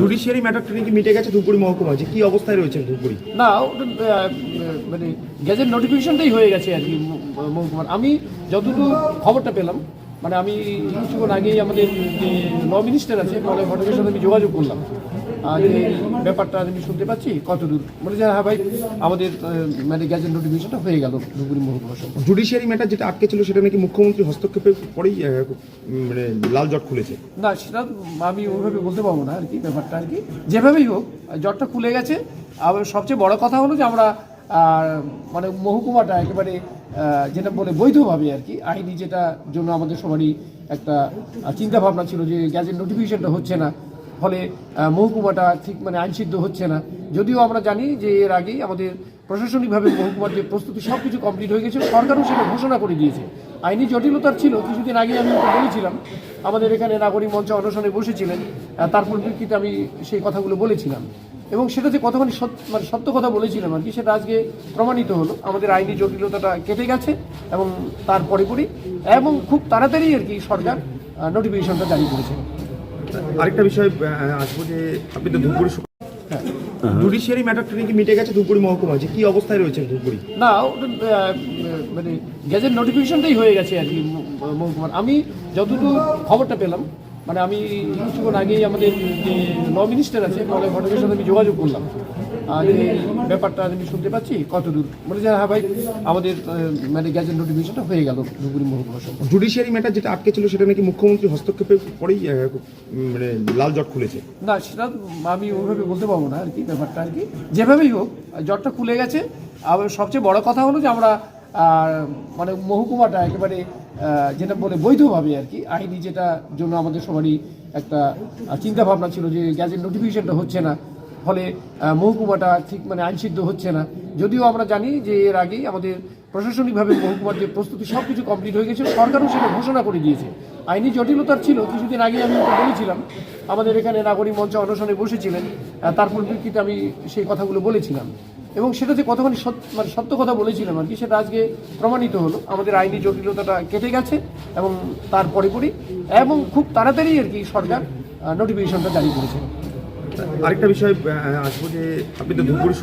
Judiciary ম্যাটারটা নাকি মিটে গেছে ধূপগুড়ি মহকুমা? যে কি অবস্থায় রয়েছে ধূপগুড়ি? না মানে গ্যাজেট নোটিফিকেশনটাই হয়ে গেছে আর কি মহকুমার। আমি যতটুকু খবরটা পেলাম মানে আমি কিছুক্ষণ আগেই আমাদের যে ল মিনিস্টার আছে মলয় ঘটকের সাথে আমি যোগাযোগ করলাম। যে ব্যাপারটা আমি শুনতে পাচ্ছি কতদূর? বলে যে হ্যাঁ ভাই আমাদের মানে গ্যাজেট নোটিফিকেশনটা হয়ে গেল ধুবুরি মহকুমা জুডিশিয়ারি ম্যাটার যেটা আটকে ছিল সেটা নাকি মুখ্যমন্ত্রী হস্তক্ষেপের পরেই মানে লাল জট খুলেছে? না সেটা আমি ওইভাবে বলতে পারব না আর কি ব্যাপারটা আর কি। যেভাবেই হোক জ্বরটা খুলে গেছে। আবার সবচেয়ে বড় কথা হলো যে আমরা আর, মানে মহকুমাটা একেবারে যেটা বলে বৈধভাবে আর কি আইনি যেটা জন্য আমাদের সবারই একটা চিন্তা ভাবনা ছিল যে গ্যাজেট নোটিফিকেশনটা হচ্ছে না। ফলে মহকুমাটা ঠিক মানে আইনসিদ্ধ হচ্ছে না। যদিও আমরা জানি যে এর আগেই আমাদের প্রশাসনিকভাবে মহকুমার যে প্রস্তুতি সব কিছু কমপ্লিট হয়ে গেছে, সরকারও সেটা ঘোষণা করে দিয়েছে। আইনি জটিলতার ছিল, কিছুদিন আগে আমি বলেছিলাম, আমাদের এখানে নাগরিক মঞ্চ অনশনে বসেছিলেন তার পরিপ্রেক্ষিতে আমি সেই কথাগুলো বলেছিলাম। এবং সেটা যে কতখানি সত্য মানে সত্য কথা বলেছিলাম আর কি, সেটা আজকে প্রমাণিত হলো। আমাদের আইনি জটিলতাটা কেটে গেছে এবং তার পরিপরি এবং খুব তাড়াতাড়ি আর কি সরকার নোটিফিকেশনটা জারি করেছে। আরেকটা বিষয় আসব যে আপনি তো ধূপগুড়ি জুডিশিয়ারি ম্যাটারটা নাকি মিটে গেছে ধূপগুড়ি মহকুমা যে কি অবস্থায় রয়েছে ধূপগুড়ি? না ওটা মানে গ্যাজেট নোটিফিকেশনটাই হয়ে গেছে আর কি মহকুমার। আমি যতটুকু খবরটা পেলাম মানে আমি কিছুক্ষণ আগেই আমাদের যে ল মিনিস্টার আছে মলয় ঘটকের সাথে আমি যোগাযোগ করলাম। যে ব্যাপারটা আমি শুনতে পাচ্ছি কতদূর? বলে যে হ্যাঁ ভাই আমাদের মানে গ্যাজেট নোটিফিকেশনটা হয়ে গেল ধুবুরি মহকুমা সম্পর্কে। জুডিশিয়ারি ম্যাটার যেটা আটকে ছিল সেটা নাকি মুখ্যমন্ত্রী হস্তক্ষেপের পরেই মানে লাল জট খুলেছে। না সেটা আমি ওইভাবে বলতে পারব না আর কি ব্যাপারটা আর কি। যেভাবেই হোক জ্বরটা খুলে গেছে। আবার সবচেয়ে বড় কথা হলো যে আমরা আর, মানে মহকুমাটা একেবারে যেটা বলে বৈধভাবে আর কি আইনি যেটা জন্য আমাদের সবারই একটা চিন্তা ভাবনা ছিল যে গ্যাজেট নোটিফিকেশনটা হচ্ছে না। ফলে মহকুমাটা ঠিক মানে আইনসিদ্ধ হচ্ছে না। যদিও আমরা জানি যে এর আগেই আমাদের প্রশাসনিকভাবে মহকুমার যে প্রস্তুতি সব কিছু কমপ্লিট হয়ে গেছে সরকারও সেটা ঘোষণা করে দিয়েছে। আইনি জটিলতার ছিল, কিছুদিন আগে আমি বলেছিলাম। আমাদের এখানে নাগরিক মঞ্চ অনশনে বসেছিলেন তার পরিপ্রেক্ষিতে আমি সেই কথাগুলো বলেছিলাম। এবং সেটা যে কতখানি মানে সত্য কথা বলেছিলাম আর কি, সেটা আজকে প্রমাণিত হলো। আমাদের আইনি জটিলতাটা কেটে গেছে এবং তার পরিপরি এবং খুব তাড়াতাড়ি আর কি সরকার নোটিফিকেশনটা জারি করেছে। আরেকটা বিষয় আসব যে আপনি তো ধূপগুড়ি